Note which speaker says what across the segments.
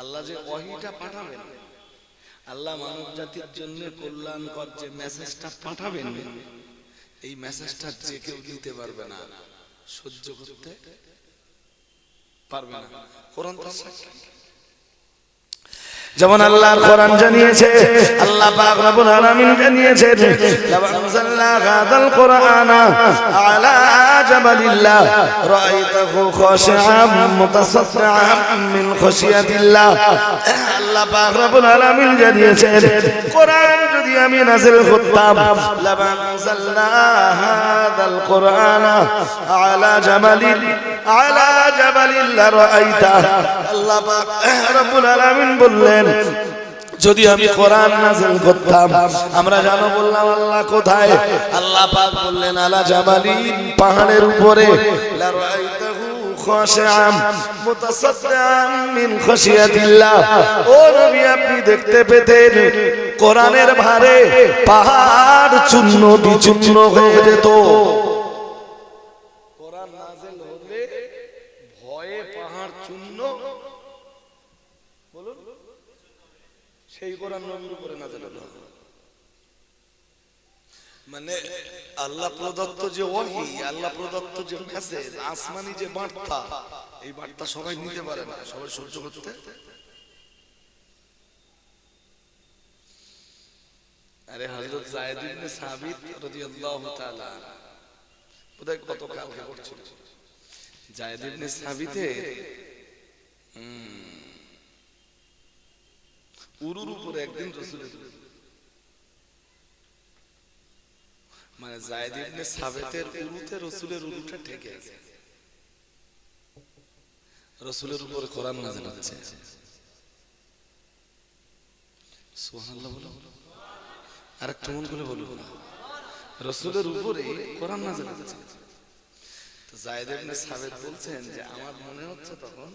Speaker 1: আল্লাহ যে ওহিটা পাঠাবেন। আল্লাহ মানব জাতির জন্য কল্যাণকর যে মেসেজটা পাঠাবেন, এই মেসেজটা যে কেউ দিতে পারবে না, সহ্য করতে পারবে না। কোরআন তার
Speaker 2: যেমন আল্লাহর কোরআন জানিয়েছে, আল্লাহ পাক রব্বুল আলামিন জানিয়েছেন, লাউ আনজালনা হাদাল কোরআনা আলা জাবালিল্লাহ রাআইতাহু খাশিআম মুতাসাদ্দিআম মিন খাশিয়াতিল্লাহ। আল্লাহ পাক রব্বুল আলামিন জানিয়েছেন, কোরআন যদি আমি নাযিল করতাম লাউ আনজালনা হাদাল কোরআনা আলা জাবালিল আলা জাবালিল্লাহ রাআইতা। আল্লাহ পাক রব্বুল আলামিন বললেন যদি আমি কোরআন নাযিল করতাম, আমরা জানো বললাম আল্লাহ কোথায়? আল্লাহ পাক বললেন, আলা জাবালিন পাহাড়ের উপরে। আপনি দেখতে পেতেন, কোরআনের ভারে পাহাড় চূর্ণ বিচূর্ণ হয়ে যেত।
Speaker 1: সেই কোরআন নবীর উপরে নাযিল হলো মানে আল্লাহ প্রদত্ত যে ওহী আল্লাহ প্রদত্ত যে মেসেজ আসমানি যে বার্তা এই বার্তা সবাই নিতে পারে না সবাই সহ্য করতে আরে হযরত যায়েদ ইবনে সাবিত রাদিয়াল্লাহু তাআলা বোধহয় কত কালকে পড়ছিল। জায়েদ ইবনে সাবিতের উম, উরুর উপরে একদিন রসুলের মানে জায়েদ ইবনে উরুতে রসুলের উরুটা ঠেকে আছে রসুলের উপরে কোরআন হচ্ছে। সুবহানাল্লাহ বলো। আরেকটু মন করে বলুন। রসুলের উপরে কোরআন নাযিল হচ্ছে। তো জায়েদ ইবনে বলছেন যে, আমার মনে হচ্ছে তখন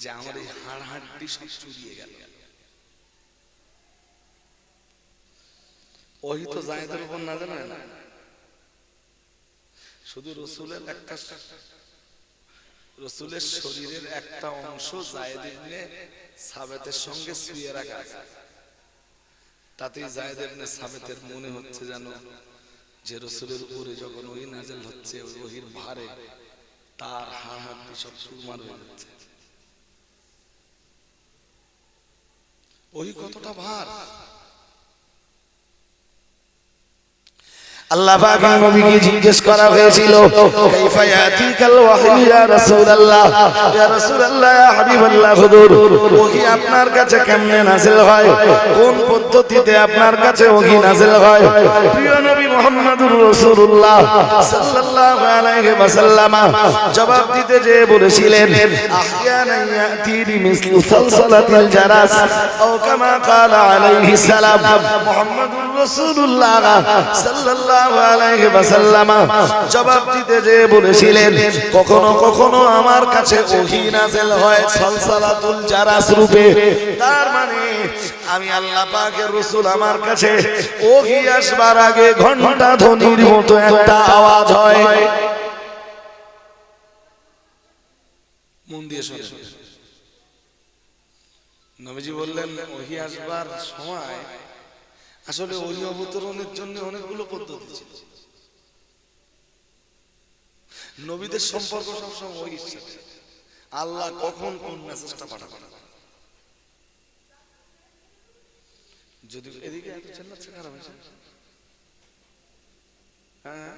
Speaker 1: যে, আমার এই হাড় হাড্ডি সব চুরিয়ে গেল। ওহি তো জায়েদের উপর না? শুধু রসুলের একটা রসুলের শরীরের একটা অংশ জায়েদ ইবনে সাবেতের সঙ্গে শুয়ে রাখা আছে। তাতেই জায়েদ ইবনে সাবেতের মনে হচ্ছে যেন যে রসুলের উপরে যখন ওই নাজেল হচ্ছে ওই ওহির ভারে তার হাড় হাড্ডি সব চুরমার হয়ে যাচ্ছে ওই কতটা ভার?
Speaker 2: আল্লাহ পাক নবীকে জিজ্ঞেস করা হয়েছিল, কাইফা ইয়াতিকাল ওয়াহী ইয়া রাসূলুল্লাহ? ইয়া রাসূলুল্লাহ, ইয়া হাবিবাল্লাহ, হুজুর, ওহী আপনার কাছে কেমনে নাযিল হয়? কোন পদ্ধতিতে আপনার কাছে ওহী নাযিল হয়? প্রিয় নবী মুহাম্মদুর রাসূলুল্লাহ সাল্লাল্লাহু আলাইহি ওয়াসাল্লাম জবাব দিতে যে বলেছিলেন আহইয়ানা ইয়াতিনি মিসলু সালসালাতিল জারাস আও কামা ক্বালা আলাইহি সালাম। মুহাম্মদুর রাসূলুল্লাহ সাল্লাল্লাহু জবাব দিতে যে বলেছিলেন, কখনো কখনো আমার কাছে ওহী নাযিল হয় সালসালাতুল জারাস রূপে। তার মানে আমি আল্লাহ পাকের রাসূল আমার কাছে ওহী আসবার আগে ঘণ্টা ধ্বনির মতো একটা আওয়াজ হয়।
Speaker 1: মন দিয়ে শোনেন। নবীজি বললেন, ওহি আসবার সময় আসলে ওই অবতরণের জন্য অনেকগুলো পদ্ধতি ছিল। নবীদের সম্পর্ক সবসময় ওই সাথে আল্লাহ কখন কোন মেসেজটা পাঠাবে যদি এদিকে এত চেল্লাচ্ছে খারাপ হয়েছে। হ্যাঁ।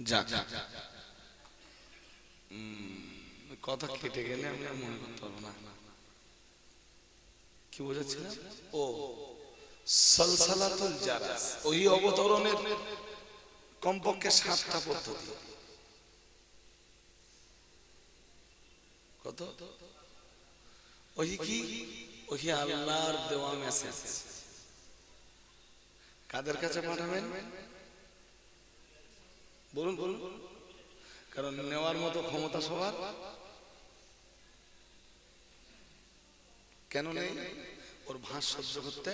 Speaker 1: যাক। উম, কথা কেটে গেলে আমি আর মনে করতে পারব না। কি বোঝাচ্ছিলাম? ও জারাস ওই অবতরণের কমপক্ষে সাতটা পদ্ধতি। কত? ওই কি? ওই আল্লাহর দেওয়া মেসেজ কাদের কাছে পাঠাবেন? বলুন বলুন। কারণ নেওয়ার মতো ক্ষমতা সবার? কেন নেই? ওর ভাঁজ সহ্য করতে?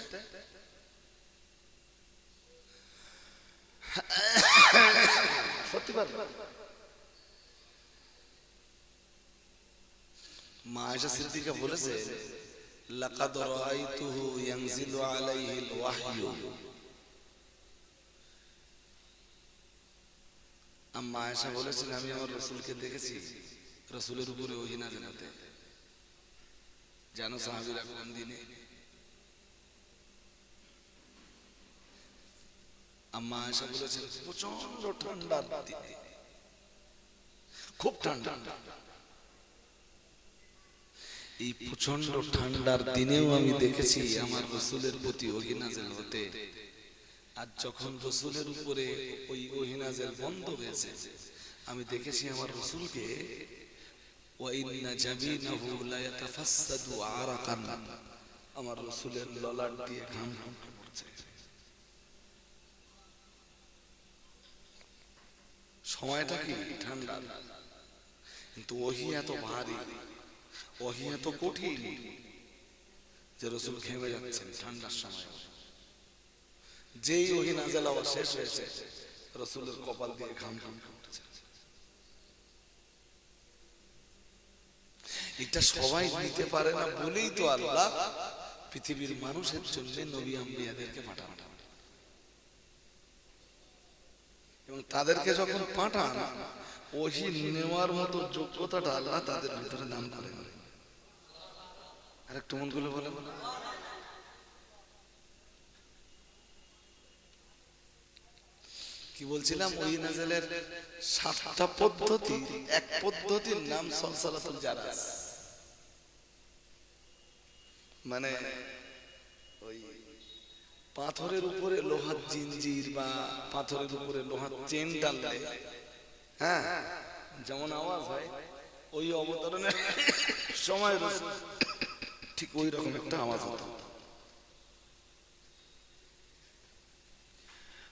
Speaker 1: মা আয়েশা সিদ্দিকা বলেছে লাকাদ রাআইতুহু ইয়ানজিলু আলাইহিল ওয়াহয়ু আম্মা আয়েশা বলেছেন আমি আমার রাসূলকে দেখেছি। রাসূলের উপরে ওহী নাযিল হতে জানো সাহাবীরা কোন দিনে? আম্মা আয়েশা বলেছেন প্রচণ্ড ঠান্ডার দিনে। খুব ঠান্ডা। এই প্রচণ্ড ঠান্ডার দিনেও আমি দেখেছি আমার রসুলের প্রতি ওহিনাজেল হতে আর যখন রসুলের উপরে ওই ওহিনাজেল বন্ধ হয়েছে, আমি দেখেছি আমার রসুলকে ওয়াইন্না জাবিনাহু লা ইয়াতাফাসসাদু আরাকান আমার রসুলের ললাট দিয়ে ঘাম ঘাম সময়টা কি? ঠান্ডা। কিন্তু ওহি এত ভারী, ওহি এত কঠিন যে রসুল ঘেমে যাচ্ছেন ঠান্ডার সময়। যেই ওহি নাজেল আবার শেষ হয়েছে, রসুলের কপাল দিয়ে ঘাম ঘাম এটা সবাই নিতে পারে না বলেই তো আল্লাহ পৃথিবীর মানুষের জন্য নবী আম্বিয়াদেরকে পাঠান। এবং তাদেরকে যখন পাঠান ওহি নেওয়ার মতো যোগ্যতাটা আল্লাহ তাদের ভিতরে দান করে আর একটু মনগুলো বলে কি বলছিলাম? ওই নাজেলের সাতটা পদ্ধতি এক পদ্ধতির নাম সলসালাতুল জারাস মানে ওই পাথরের উপরে লোহার জিঞ্জির বা পাথরের উপরে লোহার চেন টানলে হ্যাঁ যেমন আওয়াজ হয়, ওই অবতরণের সময় ঠিক ওই রকম একটা আওয়াজ হতো।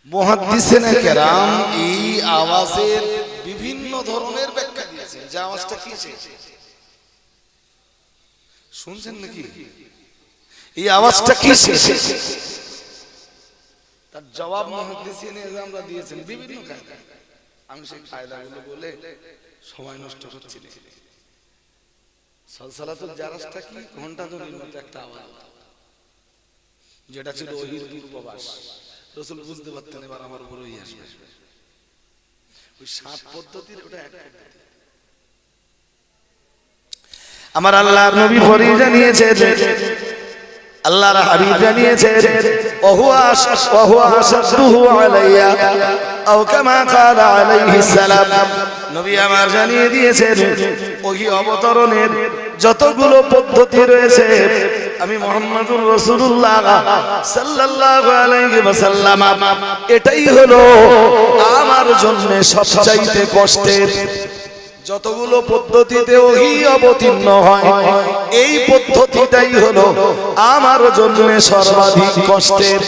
Speaker 1: মহাদ্দিসেনে কেরাম এই আওয়াজের বিভিন্ন ধরনের ব্যাখ্যা দিয়েছেন। যে আওয়াজটা কি শুনছেন নাকি? এই আওয়াজটা কি তার জবাব আমরা দিয়েছেন বিভিন্ন কায়দায় আমি সেই কায়দাগুলো বলে সময় নষ্ট করছি সলসালাতুল জারাসটা কি? ঘণ্টা ধরির মতো একটা আওয়াজ। যেটা ছিল ওহির পূর্ববাস। রসুল বুঝতে পারতেন এবার আমার উপর ওই আসবে। ওই সাত পদ্ধতির ওটা এক পদ্ধতি।
Speaker 2: আমার আল্লাহর নবী ফরি জানিয়েছে আল্লাহর হাবিব জানিয়েছে ওহুয়া ওহুয়া আসাদুহু আলাইয়া, আও কামা ক্বালা আলাইহিস সালাম। নবী আমার জানিয়ে দিয়েছেন, ওহি অবতরণের যতগুলো পদ্ধতি রয়েছে, আমি মোহাম্মদুর রাসূলুল্লাহ সাল্লাল্লাহু আলাইহি ওয়াসাল্লাম, এটাই হলো আমার জন্য সবচাইতে কষ্টের যতগুলো পদ্ধতিতে ওহি অবতীর্ণ হয় এই পদ্ধতিটাই হলো আমার জন্য সর্বাধিক কষ্টের।